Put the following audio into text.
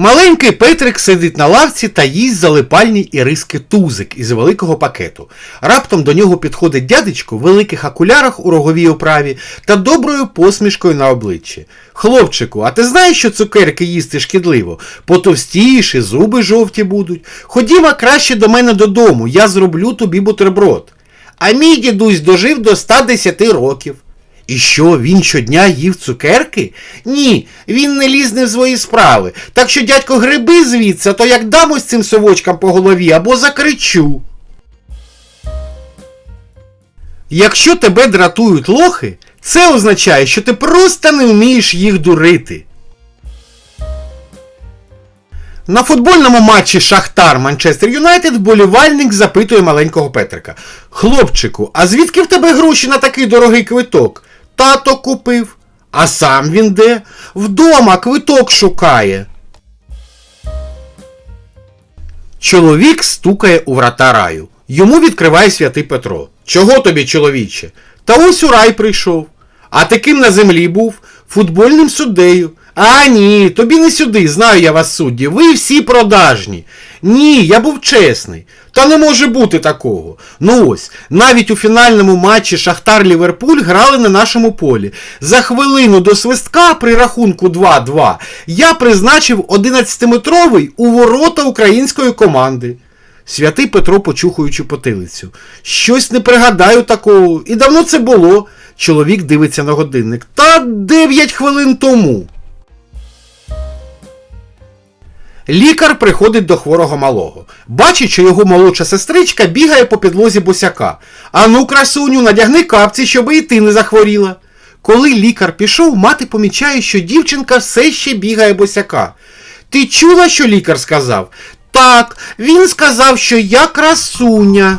Маленький Петрик сидить на лавці та їсть залипальні іриски тузик із великого пакету. Раптом до нього підходить дядечко в великих окулярах у роговій оправі та доброю посмішкою на обличчі. Хлопчику, а ти знаєш, що цукерки їсти шкідливо? Потовстієш і зуби жовті будуть. Ходімо краще до мене додому, я зроблю тобі бутерброд. А мій дідусь дожив до 110 років. І що, він щодня їв цукерки? Ні, він не ліз не в свої справи. Так що, дядько, гриби звідси, то як дам ось цим совочкам по голові або закричу. Якщо тебе дратують лохи, це означає, що ти просто не вмієш їх дурити. На футбольному матчі Шахтар Манчестер Юнайтед вболівальник запитує маленького Петрика. Хлопчику, а звідки в тебе гроші на такий дорогий квиток? Тато купив. А сам він де? Вдома квиток шукає. Чоловік стукає у врата раю. Йому відкриває святий Петро. Чого тобі, чоловіче? Та ось у рай прийшов. А таким на землі був? Футбольним суддею. А ні, тобі не сюди, знаю я вас судді. Ви всі продажні. Ні, я був чесний. Та не може бути такого. Ну ось, навіть у фінальному матчі Шахтар Ліверпуль грали на нашому полі. За хвилину до свистка при рахунку 2-2 я призначив 11-метровий у ворота української команди. Святий Петро, почухуючи потилицю. Щось не пригадаю такого. І давно це було. Чоловік дивиться на годинник. Та 9 хвилин тому. Лікар приходить до хворого малого. Бачить, що його молодша сестричка бігає по підлозі босяка. Ану, красуню, надягни капці, щоби і ти не захворіла. Коли лікар пішов, мати помічає, що дівчинка все ще бігає босяка. Ти чула, що лікар сказав? Так, він сказав, що я красуня.